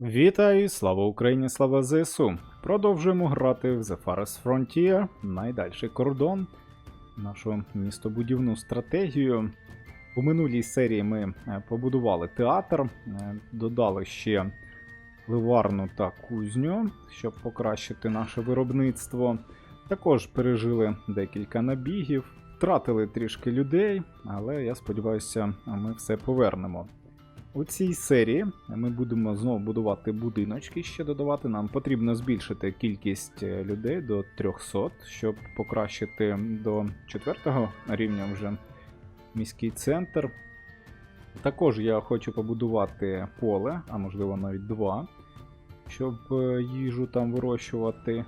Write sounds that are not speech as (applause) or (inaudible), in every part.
Вітаю, слава Україні, слава ЗСУ. Продовжуємо грати в The Forest Frontier, найдальший кордон, нашу містобудівну стратегію. У минулій серії ми е, побудували театр, е, додали ще ливарну та кузню, щоб покращити наше виробництво. Також пережили декілька набігів, втратили трішки людей, але я сподіваюся, ми все повернемо. У цій серії ми будемо знову будувати будиночки, ще додавати. Нам потрібно збільшити кількість е, людей до 300, щоб покращити до 4 рівня вже міський центр. Також я хочу побудувати поле, а можливо навіть два, щоб е, їжу там вирощувати.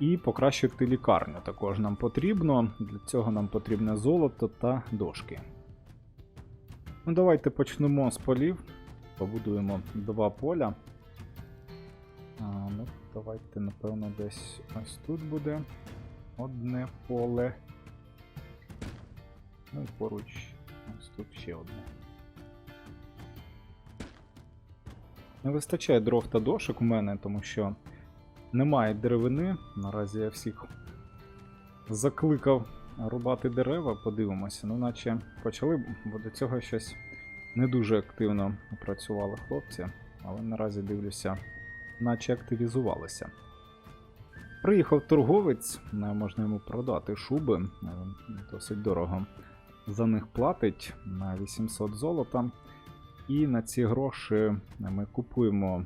І покращити лікарню також нам потрібно. Для цього нам потрібне золото та дошки. Ну, давайте почнемо з полів. Побудуємо два поля. А, ну, давайте, напевно, десь ось тут буде одне поле. Ну і поруч ось тут ще одне. Не вистачає дров та дошок у мене, тому що немає деревини. Наразі я всіх закликав рубати дерева, подивимося. Ну, наче почали, бо до цього щось не дуже активно працювали хлопці, але наразі дивлюся, наче активізувалися. Приїхав торговець, е, можна йому продати шуби, е, досить дорого. За них платить на 800 золота. І на ці гроші ми купуємо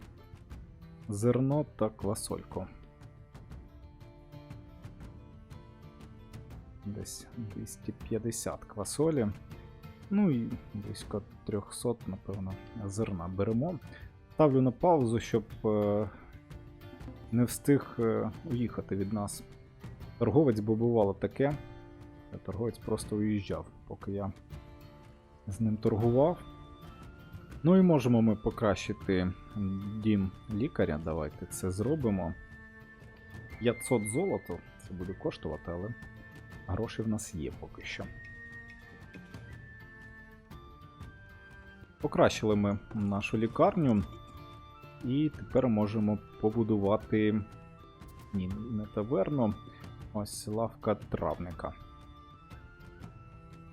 зерно та квасольку. Десь 250 квасолі. Ну і близько 300, напевно, зерна беремо. Ставлю на паузу, щоб е, не встиг е, уїхати від нас. Торговець, бо бувало таке. Торговець просто уїжджав, поки я з ним торгував. Ну і можемо ми покращити дім лікаря. Давайте це зробимо. 500 золото, це буде коштувати, але гроші в нас є поки що. Покращили ми нашу лікарню, і тепер можемо побудувати ні, не таверну, ось лавка травника.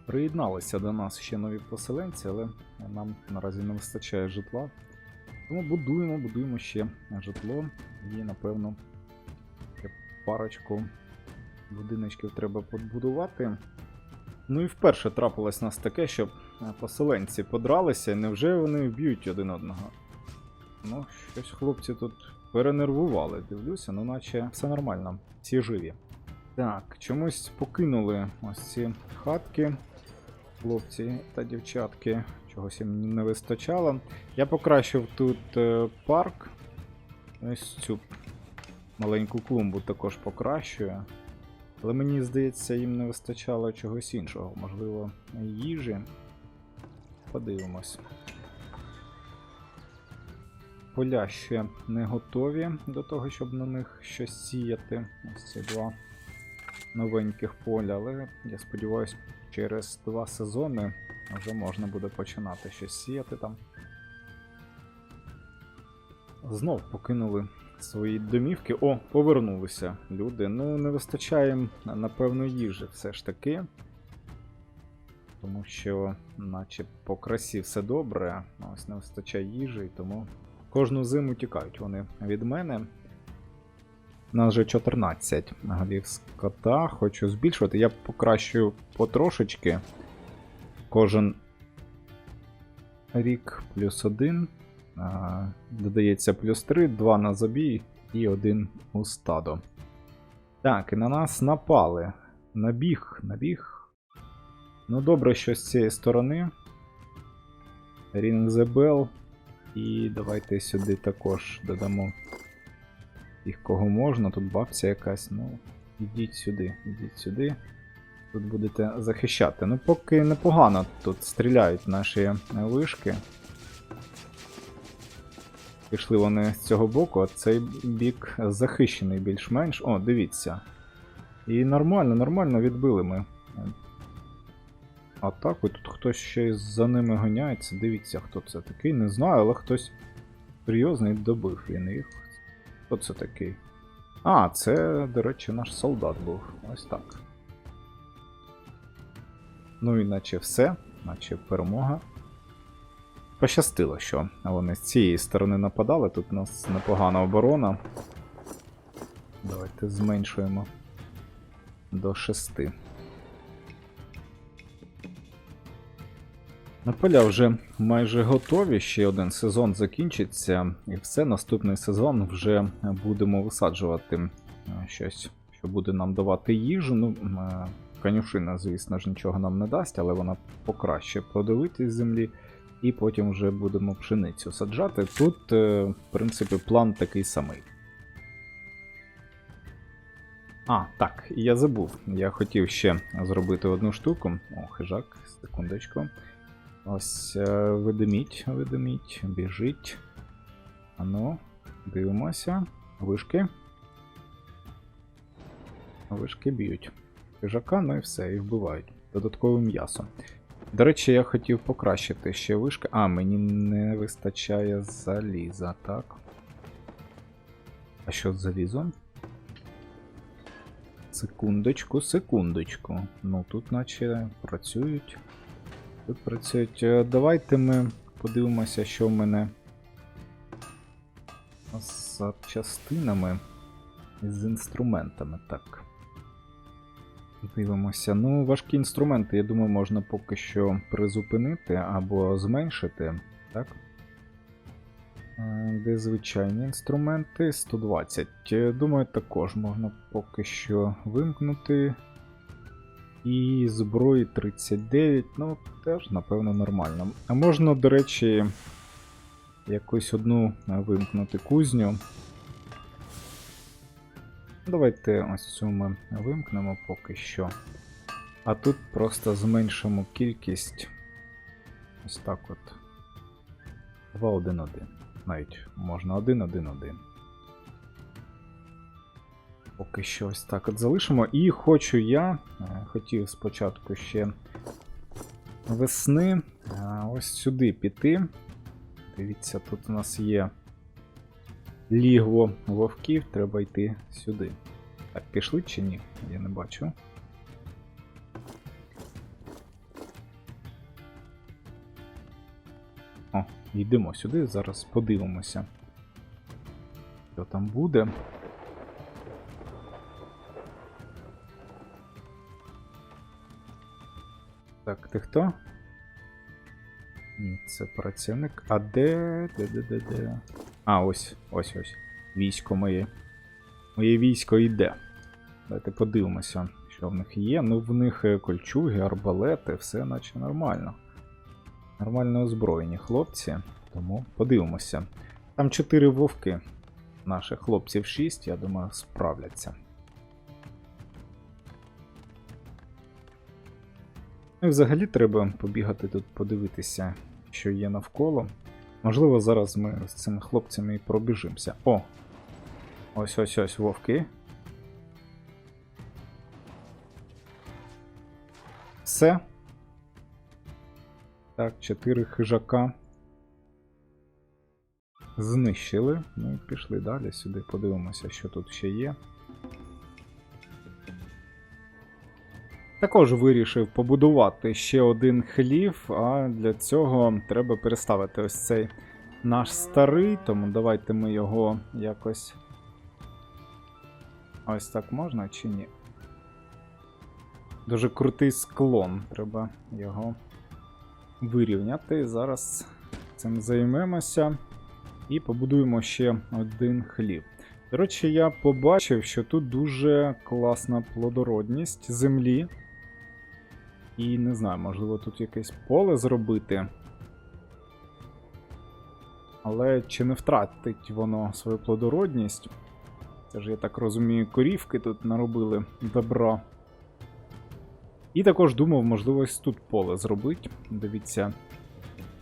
Приєдналися до нас ще нові поселенці, але нам наразі не вистачає житла. Тому будуємо, будуємо ще житло і, напевно, парочку будиночків треба побудувати. Ну і вперше трапилось нас таке, щоб поселенці подралися, невже вони вб'ють один одного? Ну, щось хлопці тут перенервували, дивлюся, ну наче все нормально, всі живі. Так, чомусь покинули ось ці хатки, хлопці та дівчатки, чогось їм не вистачало. Я покращив тут е, парк. Ось цю маленьку клумбу також покращую. Але мені здається, їм не вистачало чогось іншого, можливо, їжі. Подивимось. Поля ще не готові до того, щоб на них щось сіяти. Ось ці два новеньких поля, але я сподіваюся, через два сезони вже можна буде починати щось сіяти там. Знов покинули свої домівки. О, повернулися люди. Ну, не вистачає напевно, їжі все ж таки. Тому що, наче по красі все добре, ось не вистачає їжі, і тому кожну зиму тікають вони від мене. У нас вже 14 голів скота. Хочу збільшувати. Я покращую потрошечки. Кожен рік плюс один. А, додається плюс 3, 2 на забій і 1 у стадо. Так, і на нас напали. Набіг, набіг. Ну, добре, що з цієї сторони. Ring the Bell. І давайте сюди також додамо тих, кого можна. Тут бабця якась. Ну, ідіть сюди, ідіть сюди. Тут будете захищати. Ну, поки непогано тут стріляють наші вишки. Пішли вони з цього боку, а цей бік захищений більш-менш. О, дивіться. І нормально, нормально відбили ми. Атаку. Тут хтось ще за ними ганяється. Дивіться, хто це такий. Не знаю, але хтось Серйозний добив він їх. Хто це такий? А, це, до речі, наш солдат був. Ось так. Ну і наче все, наче перемога. Пощастило, що вони з цієї сторони нападали. Тут у нас непогана оборона. Давайте зменшуємо до 6. На поля вже майже готові. Ще один сезон закінчиться, і все. Наступний сезон вже будемо висаджувати е, щось, що буде нам давати їжу. Ну, е, конюшина, звісно ж, нічого нам не дасть, але вона покраще продавити з землі. І потім вже будемо пшеницю саджати. Тут, е, в принципі, план такий самий. А, так, я забув. Я хотів ще зробити одну штуку. О, хижак, секундочку. Ось е, ведемідь, ведемідь, біжить. Ану, дивимося. Вишки. Вишки б'ють. Хижака, ну і все, і вбивають. Додаткове м'ясо. До речі, я хотів покращити ще вишки. А, мені не вистачає заліза, так. А що з залізом? Секундочку, секундочку. Ну тут наче працюють. Тут працюють. Е, Давайте ми подивимося, що в мене з частинами і з інструментами. Так. Дивимося. Ну, важкі інструменти, я думаю, можна поки що призупинити або зменшити. Так. Е, Де звичайні інструменти 120. Е, Думаю, також можна поки що вимкнути. І зброї 39, ну, теж, напевно, нормально. А можна, до речі, якусь одну вимкнути кузню. Давайте ось цю ми вимкнемо поки що. А тут просто зменшимо кількість. Ось так от. 2-1-1. Навіть можна 1-1-1. Поки що ось так от залишимо. І хочу я, е, хотів спочатку ще весни е, ось сюди піти. Дивіться, тут у нас є лігво вовків, треба йти сюди. Так, пішли чи ні? Я не бачу. О, йдемо сюди, зараз подивимося. Що там буде. Так, ти хто? Ні, це працівник. А де. Де, де, де, де? А, ось, ось ось. Військо моє. Моє військо йде. Давайте подивимося, що в них є. Ну, в них е, кольчуги, арбалети, все наче нормально. Нормально озброєні хлопці. Тому подивимося. Там 4 вовки. Наших хлопців 6, я думаю, справляться. Ну і взагалі треба побігати тут, подивитися, що є навколо. Можливо, зараз ми з цими хлопцями і пробіжимося. О! Ось ось ось вовки. Все. Так, чотири хижака. Знищили. Ну і пішли далі сюди, подивимося, що тут ще є. Також вирішив побудувати ще один хлів, а для цього треба переставити ось цей наш старий, тому давайте ми його якось. Ось так можна чи ні? Дуже крутий склон, треба його вирівняти. Зараз цим займемося і побудуємо ще один хлів. До речі, я побачив, що тут дуже класна плодородність землі. І не знаю, можливо, тут якесь поле зробити. Але чи не втратить воно свою плодородність? Це ж, я так розумію, корівки тут наробили добра. І також думав, можливо, ось тут поле зробити. Дивіться,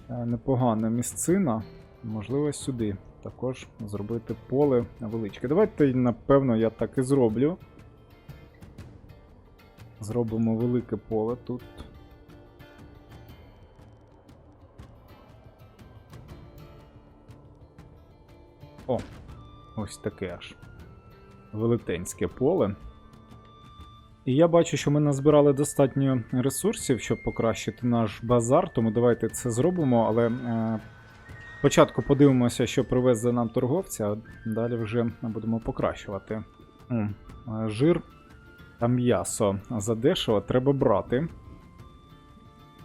е, непогана місцина. Можливо, сюди також зробити поле величке. Давайте, напевно, я так і зроблю. Зробимо велике поле тут. О, ось таке аж велетенське поле. І я бачу, що ми назбирали достатньо ресурсів, щоб покращити наш базар, тому давайте це зробимо, але е, спочатку подивимося, що привезе нам торговця, а далі вже будемо покращувати. М, е, Жир та м'ясо задешево треба брати.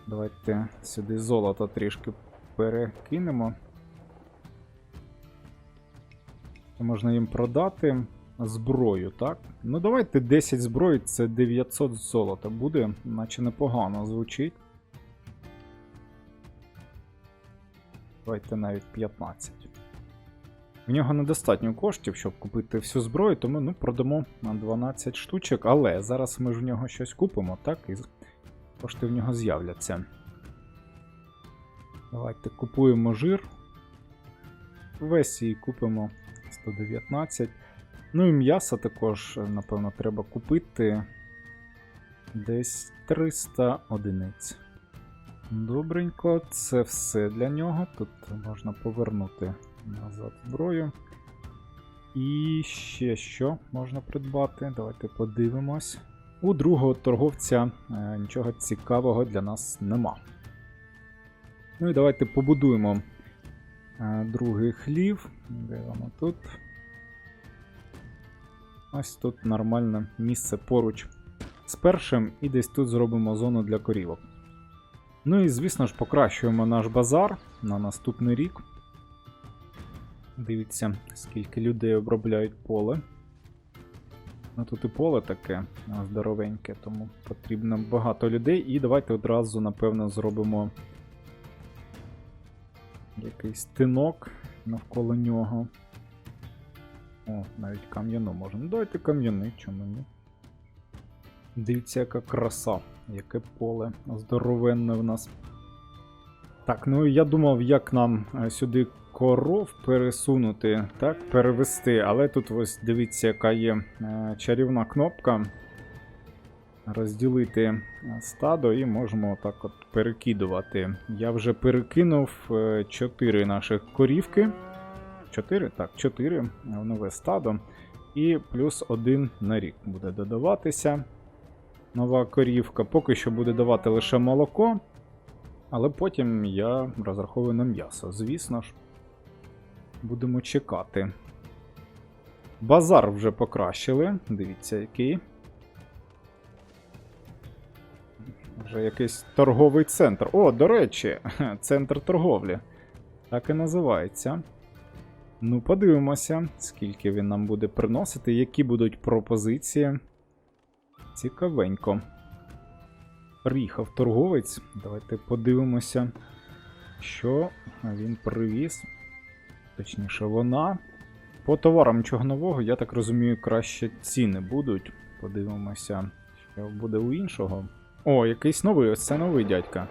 Давайте сюди золото трішки перекинемо. Можна їм продати зброю, так? Ну давайте 10 зброї, це 900 золота буде, наче непогано звучить. Давайте навіть 15. В нього недостатньо коштів, щоб купити всю зброю, тому ну, продамо на 12 штучок, але зараз ми ж в нього щось купимо, так? І кошти в нього з'являться. Давайте купуємо жир. Весь її купимо 119. Ну і м'ясо також, напевно, треба купити десь 300 одиниць. Добренько, це все для нього. Тут можна повернути назад зброю. І ще що можна придбати? Давайте подивимось. У другого торговця е, нічого цікавого для нас нема. Ну і давайте побудуємо е, другий хлів. Де воно тут? Ось тут нормальне місце поруч з першим, і десь тут зробимо зону для корівок. Ну і, звісно ж, покращуємо наш базар на наступний рік. Дивіться, скільки людей обробляють поле. Ну тут і поле таке здоровеньке, тому потрібно багато людей. І давайте одразу, напевно, зробимо якийсь тинок навколо нього. О, навіть кам'яну можна. Давайте кам'яний, чому ні. Дивіться, яка краса, яке поле здоровенне в нас. Так, ну я думав, як нам е, сюди коров пересунути, так, перевести, але тут ось дивіться, яка є е, чарівна кнопка. Розділити е, стадо і можемо отак от перекидувати. Я вже перекинув 4 наших корівки. 4, так, 4 в нове стадо. І плюс 1 на рік буде додаватися. Нова корівка. Поки що буде давати лише молоко. Але потім я розраховую на м'ясо. Звісно ж, будемо чекати. Базар вже покращили. Дивіться, який. Вже якийсь торговий центр. О, до речі, (laughs) центр торговлі. Так і називається. Ну, подивимося, скільки він нам буде приносити, які будуть пропозиції. Цікавенько. Приїхав торговець. Давайте подивимося, що він привіз. Точніше, вона. По товарам нічого нового, я так розумію, краще ціни будуть. Подивимося, що буде у іншого. О, якийсь новий, ось це новий дядька.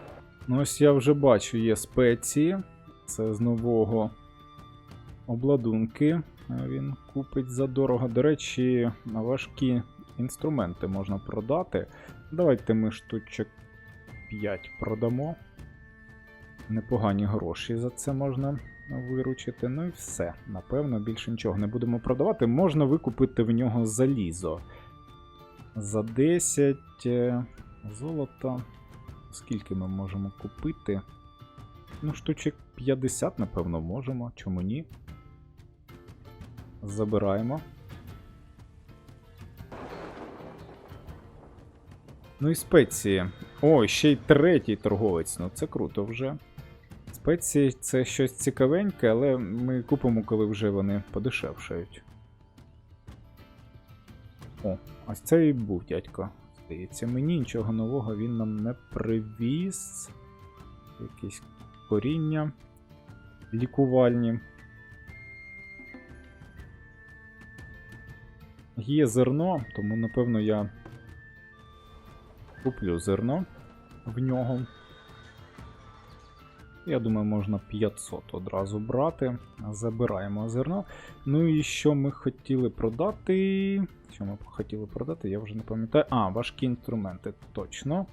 Ну, ось я вже бачу, є спеції. Це з нового обладунки. Він купить задорого. До речі, важкі інструменти можна продати. Давайте ми штучок 5 продамо. Непогані гроші за це можна виручити. Ну і все. Напевно, більше нічого не будемо продавати. Можна викупити в нього залізо. За 10 е, золота. Скільки ми можемо купити? Ну, штучок 50, напевно, можемо. Чому ні? Забираємо. Ну і спеції. О, ще й третій торговець. Ну це круто вже. Спеції це щось цікавеньке, але ми купимо, коли вже вони подешевшають. О, ось це і був дядько. Здається, мені нічого нового він нам не привіз. Якісь коріння лікувальні. Є зерно, тому напевно я куплю зерно в нього. Я думаю, можна 500 одразу брати. Забираємо зерно. Ну і що ми хотіли продати. Що ми хотіли продати, я вже не пам'ятаю. А, важкі інструменти, точно.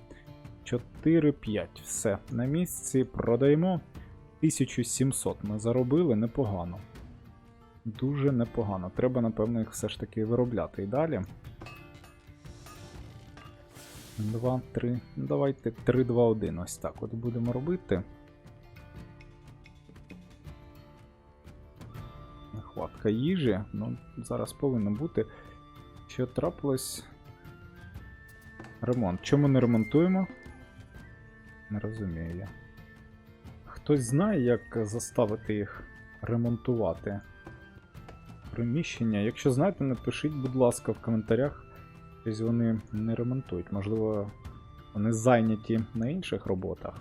4-5. Все, на місці продаємо. 1700 ми заробили непогано. Дуже непогано. Треба, напевно, їх все ж таки виробляти і далі. 2, 3. Ну, давайте 3, 2, 1. Ось так от будемо робити. Нехватка їжі. Ну, зараз повинно бути. Що трапилось? Ремонт. Чому не ремонтуємо? Не розумію я. Хтось знає, як заставити їх ремонтувати приміщення. Якщо знаєте, напишіть, будь ласка, в коментарях. Щось вони не ремонтують. Можливо, вони зайняті на інших роботах.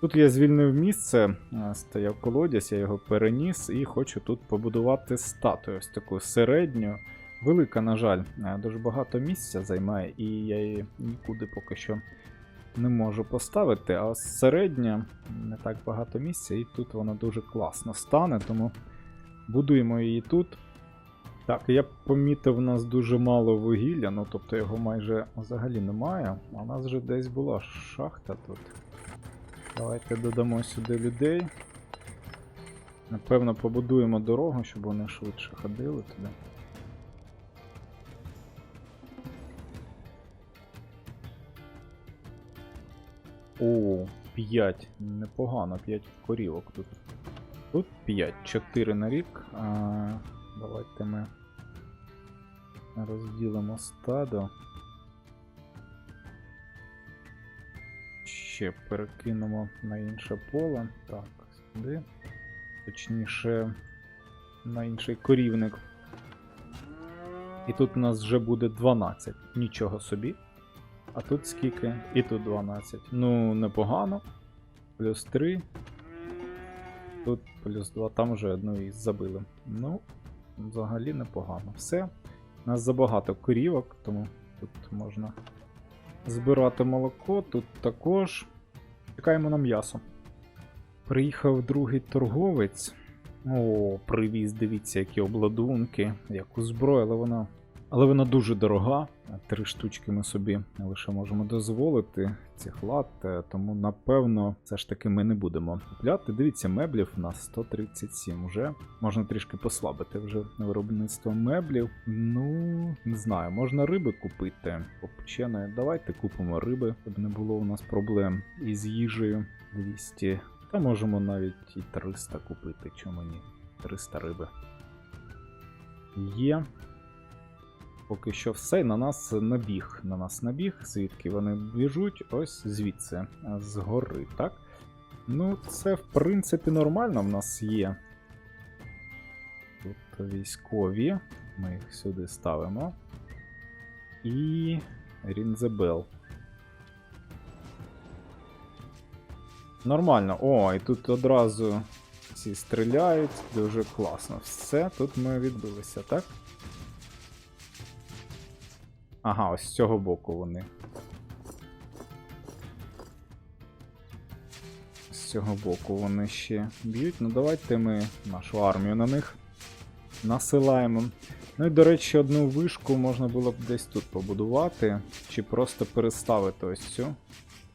Тут я звільнив місце, стояв колодязь, я його переніс і хочу тут побудувати статую. Ось таку середню. Велика, на жаль, е, дуже багато місця займає, і я її нікуди поки що не можу поставити. А середня не так багато місця, і тут вона дуже класно стане, тому будуємо її тут. Так, я помітив, у нас дуже мало вугілля, ну тобто його майже взагалі немає. А у нас вже десь була шахта тут. Давайте додамо сюди людей. Напевно, побудуємо дорогу, щоб вони швидше ходили туди. О, 5. Непогано, 5 корівок тут. Тут 5, 4 на рік. А, давайте ми розділимо стадо. Ще перекинемо на інше поле. Так, сюди. Точніше, на інший корівник. І тут у нас вже буде 12. Нічого собі. А тут скільки? І тут 12. Ну, непогано. Плюс 3. Тут плюс 2, там вже одну і забили. Ну, взагалі непогано. Все. У нас забагато корівок, тому тут можна збирати молоко, тут також. Чекаємо на м'ясо. Приїхав другий торговець. О, привіз, дивіться, які обладунки, яку зброю, вона. Але вона дуже дорога. Три штучки ми собі лише можемо дозволити. Цих лат, е, тому напевно, все ж таки ми не будемо купляти. Дивіться, меблів у нас 137 вже. Можна трішки послабити вже виробництво меблів. Ну, не знаю, можна риби купити. Попчене. Давайте купимо риби, щоб не було у нас проблем із їжею. 200. Та можемо навіть і 300 купити, чому ні? 300 риби. Є. Поки що все, на нас набіг. На нас набіг, звідки вони біжуть, ось звідси, згори, так? Ну, це в принципі нормально в нас є. Тут військові. Ми їх сюди ставимо. І. Рінзебел. Нормально. О, і тут одразу всі стріляють. Дуже класно. Все, тут ми відбилися, так? Ага, ось з цього боку вони. З цього боку вони ще б'ють. Ну давайте ми нашу армію на них насилаємо. Ну і, до речі, одну вишку можна було б десь тут побудувати, чи просто переставити ось цю,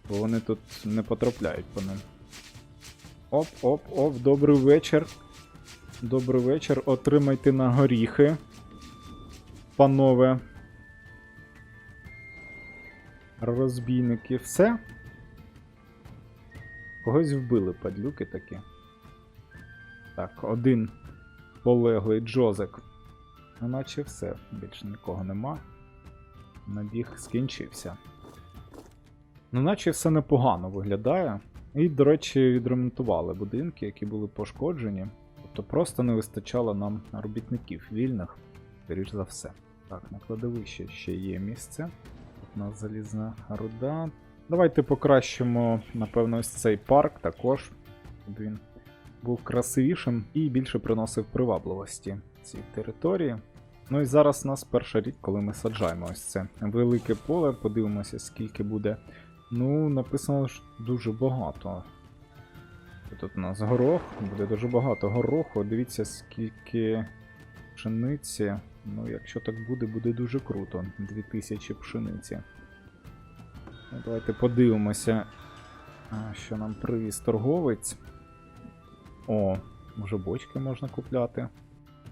бо вони тут не потрапляють по ним. Оп-оп-оп, добрий вечір. Добрий вечір. Отримайте на горіхи. Панове. Розбійники, все. Когось вбили падлюки такі. Так, один полеглий Джозек. Ну, наче все, більше нікого нема. Набіг скінчився. Ну, наче все непогано виглядає. І, до речі, відремонтували будинки, які були пошкоджені. Тобто просто не вистачало нам робітників вільних, скоріш за все. Так, на кладовищі ще є місце. У нас залізна руда. Давайте покращимо, напевно, ось цей парк також, щоб він був красивішим і більше приносив привабливості цій території. Ну і зараз у нас перший рік, коли ми саджаємо ось це велике поле. Подивимося, скільки буде. Ну, написано що дуже багато. Тут у нас горох, буде дуже багато гороху. Дивіться, скільки пшениці. Ну, якщо так буде, буде дуже круто. 2000 пшениці. Ну, Давайте подивимося, що нам привіз торговець. О, може бочки можна купляти.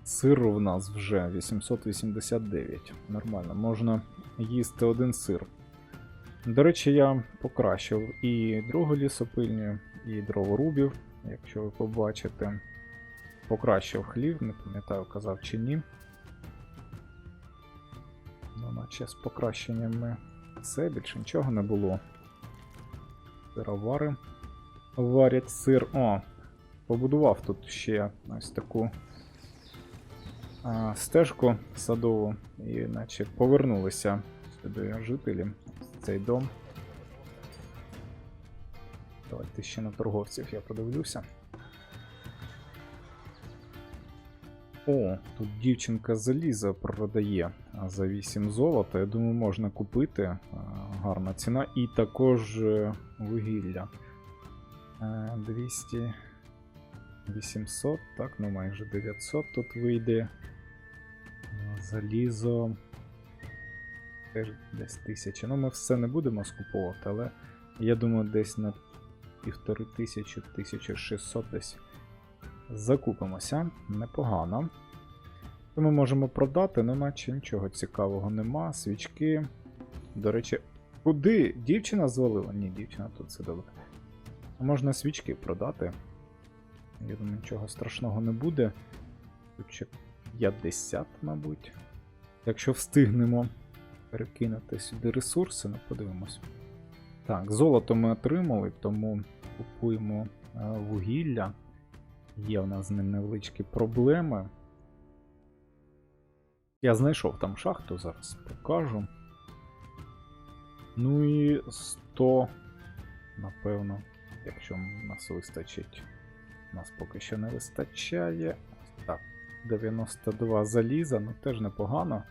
Сиру в нас вже 889. Нормально, можна їсти один сир. До речі, я покращив і другу лісопильню, і дроворубів, якщо ви побачите. Покращив хлів, не пам'ятаю, казав чи ні. Ну, наче з покращеннями все, більше нічого не було. Сировари варять сир. О, побудував тут ще ось таку а, стежку садову, і наче повернулися сюди жителі в цей дом. Давайте ще на торговців я подивлюся. О, тут дівчинка заліза продає за 8 золота. Я думаю, можна купити. Гарна ціна. І також е, вугілля. Е, 200. 800, так, ну майже 900 тут вийде. Залізо. Теж десь 1000. Ну, ми все не будемо скуповувати, але я думаю, десь на 1500 1600 десь закупимося. Непогано. Ми можемо продати, ну наче нічого цікавого нема. Свічки. До речі, куди? Дівчина звалила? Ні, дівчина тут сидила. А можна свічки продати. Я думаю, нічого страшного не буде. Тут ще 50, мабуть. Якщо встигнемо перекинути сюди ресурси, ну подивимось. Так, золото ми отримали, тому купуємо е, вугілля. Є в нас з ним невеличкі проблеми. Я знайшов там шахту, зараз покажу. Ну і 100, напевно, якщо нас вистачить. Нас поки що не вистачає. Так, 92 заліза, ну теж непогано.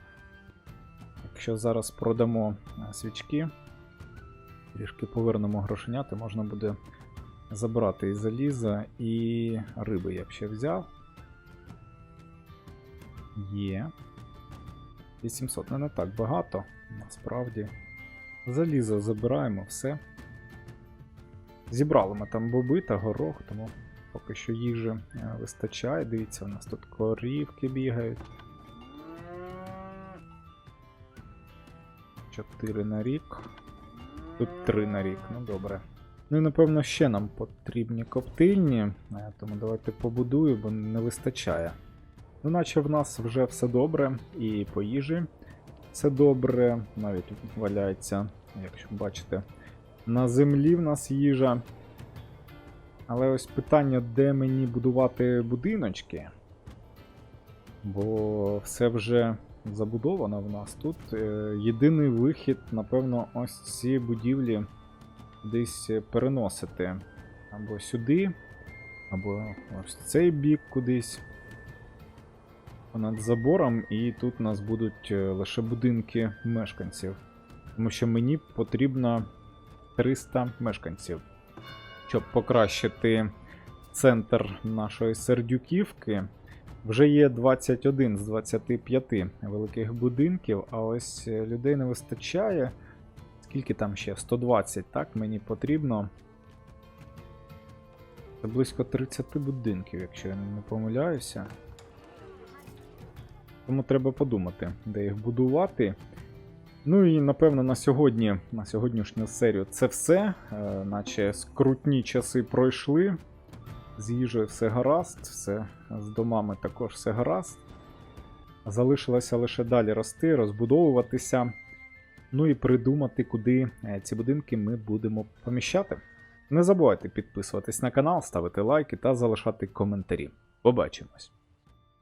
Якщо зараз продамо свічки, трішки повернемо грошенята, можна буде забрати і заліза, і риби я б ще взяв. Є. 800, ну не так багато, насправді. Залізо забираємо все. Зібрали ми там боби та горох, тому поки що їжі е, вистачає. Дивіться, у нас тут корівки бігають. 4 на рік. Тут 3 на рік, ну добре. Ну і напевно ще нам потрібні коптильні, тому давайте побудую, бо не вистачає. Ну, наче в нас вже все добре, і по їжі все добре, навіть валяється, якщо бачите, на землі в нас їжа. Але ось питання, де мені будувати будиночки. Бо все вже забудовано в нас тут. Е, Єдиний вихід, напевно, ось ці будівлі десь переносити або сюди, або ось цей бік кудись. Понад забором, і тут у нас будуть е, лише будинки мешканців. Тому що мені потрібно 300 мешканців. Щоб покращити центр нашої сердюківки, вже є 21 з 25 великих будинків, а ось е, людей не вистачає. Скільки там ще? 120, так? Мені потрібно. Це близько 30 будинків, якщо я не помиляюся. Тому треба подумати, де їх будувати. Ну і напевно на сьогодні, на сьогоднішню серію це все. Е, наче скрутні часи пройшли. З їжею все гаразд, все з домами також все гаразд. Залишилося лише далі рости, розбудовуватися. Ну і придумати, куди е, ці будинки ми будемо поміщати. Не забувайте підписуватись на канал, ставити лайки та залишати коментарі. Побачимось!